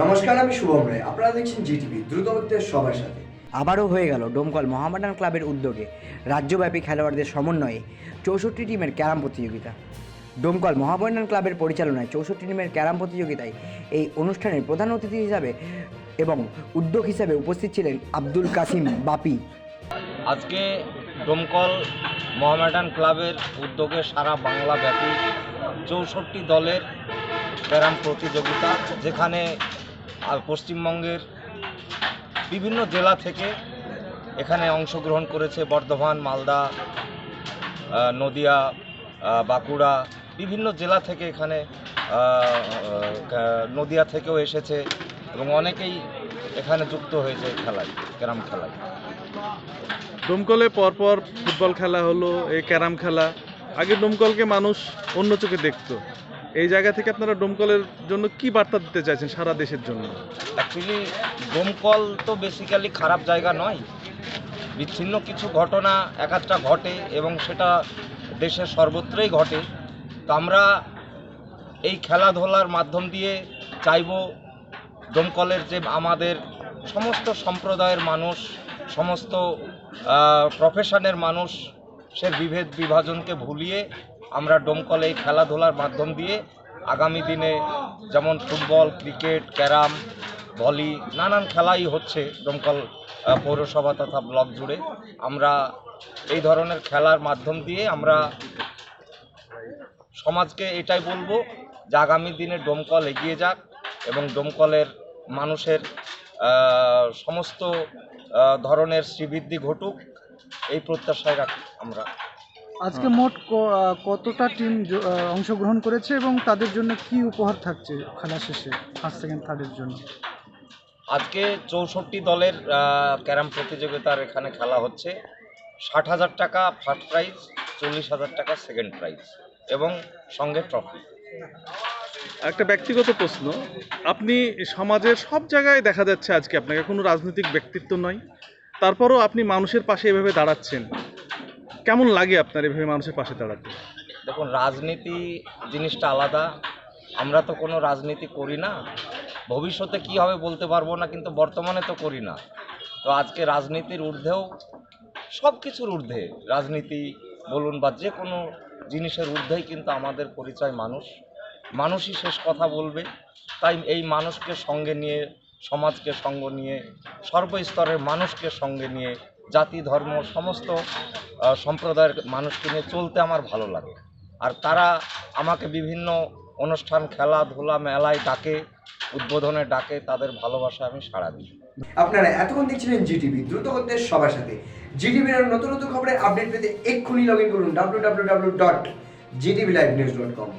নমস্কার আমি শুভম রায়। আপনারা দেখছেন জিটিভি দ্রুত সবার সাথে। আবারও হয়ে গেল ডোমকল মহামেডান ক্লাবের উদ্যোগে রাজ্যব্যাপী খেলোয়াড়দের সমন্বয়ে চৌষট্টি টিমের ক্যারাম প্রতিযোগিতা। ডোমকল মহামেডান ক্লাবের পরিচালনায় চৌষট্টি টিমের ক্যারাম প্রতিযোগিতায় এই অনুষ্ঠানের প্রধান অতিথি হিসাবে এবং উদ্যোগ হিসাবে উপস্থিত ছিলেন আব্দুল কাসিম বাপি। আজকে ডোমকল মোহামেডান ক্লাবের উদ্যোগে সারা বাংলা ব্যাপী চৌষট্টি দলের ক্যারাম প্রতিযোগিতা যেখানে আর পশ্চিমবঙ্গের বিভিন্ন জেলা থেকে এখানে অংশগ্রহণ করেছে বর্ধমান, মালদা নদিয়া বাঁকুড়া, বিভিন্ন জেলা থেকে এখানে নদিয়া থেকেও এসেছে এবং অনেকেই এখানে যুক্ত হয়েছে খেলায়, ক্যারাম খেলায়। ডোমকলে পরপর ফুটবল খেলা হলো, এই ক্যারাম খেলা। আগে ডোমকলকে মানুষ অন্য চোখে দেখতো। এই জায়গা থেকে আপনারা ডোমকলের জন্য কি বার্তা দিতে চাইছেন সারা দেশের জন্য? অ্যাকচুয়ালি দমকল তো বেসিক্যালি খারাপ জায়গা নয়। বিচ্ছিন্ন কিছু ঘটনা এক একটা ঘটে এবং সেটা দেশের সর্বত্রই ঘটে। তো আমরা এই খেলাধুলার মাধ্যম দিয়ে চাইব দমকলের যে আমাদের সমস্ত সম্প্রদায়ের মানুষ, সমস্ত প্রফেশনের মানুষ সে বিভেদ বিভাজনকে ভুলিয়ে আমরা ডোমকলে এই খেলাধুলার মাধ্যম দিয়ে আগামী দিনে যেমন ফুটবল, ক্রিকেট, ক্যারাম, ভলি, নানান খেলাই হচ্ছে দমকল পৌরসভা তথা ব্লক জুড়ে। আমরা এই ধরনের খেলার মাধ্যম দিয়ে আমরা সমাজকে এটাই বলব যে আগামী দিনে ডোমকল এগিয়ে যাক এবং ডোমকলের মানুষের সমস্ত ধরনের শ্রীবৃদ্ধি ঘটুক, এই প্রত্যাশায় রাখি আমরা। আজকে মোট ক- কতটা টিম অংশগ্রহণ করেছে এবং তাদের জন্য কি উপহার থাকছে খেলা শেষে ফার্স্ট সেকেন্ড থার্ডের জন্য? আজকে চৌষট্টি দলের ক্যারাম প্রতিযোগিতার এখানে খেলা হচ্ছে। ষাট হাজার টাকা ফার্স্ট প্রাইজ চল্লিশ হাজার টাকা সেকেন্ড প্রাইজ এবং সঙ্গে ট্রফি একটা ব্যক্তিগত প্রশ্ন আপনি সমাজের সব জায়গায় দেখা যাচ্ছে আজকে আপনাকে কোনো রাজনৈতিক ব্যক্তিত্ব নয় তারপরও আপনি মানুষের পাশে এভাবে দাঁড়াচ্ছেন। কেমন লাগে আপনার এভাবে মানুষের পাশে দাঁড়াতে? দেখুন, রাজনীতি জিনিসটা আলাদা। আমরা তো কোনো রাজনীতি করি না। ভবিষ্যতে কি হবে বলতে পারব না, কিন্তু বর্তমানে তো করি না। তো আজকে রাজনীতির ঊর্ধ্বেও সব কিছুর ঊর্ধ্বে, রাজনীতি বলুন বা যে কোনো জিনিসের ঊর্ধ্বেই কিন্তু আমাদের পরিচয় মানুষ। মানুষই শেষ কথা বলবে। তাই এই মানুষকে সঙ্গে নিয়ে, সমাজকে সঙ্গ নিয়ে, সর্বস্তরের মানুষকে সঙ্গে নিয়ে, জাতি, ধর্ম, সমস্ত সম্প্রদায়ের মানুষকে নিয়ে চলতে আমার ভালো লাগে। আর তারা আমাকে বিভিন্ন অনুষ্ঠান, খেলাধুলা, মেলায় ডাকে, উদ্বোধনে ডাকে, তাদের ভালোবাসা আমি সাড়া দিই। আপনারা এতক্ষণ দেখছিলেন জিটিভি, দ্রুত করতে সবার সাথে। জিটিভির নতুন নতুন খবরের আপডেট পেতে এক্ষুনি লগ ইন করুন W W W dot GTV live news dot com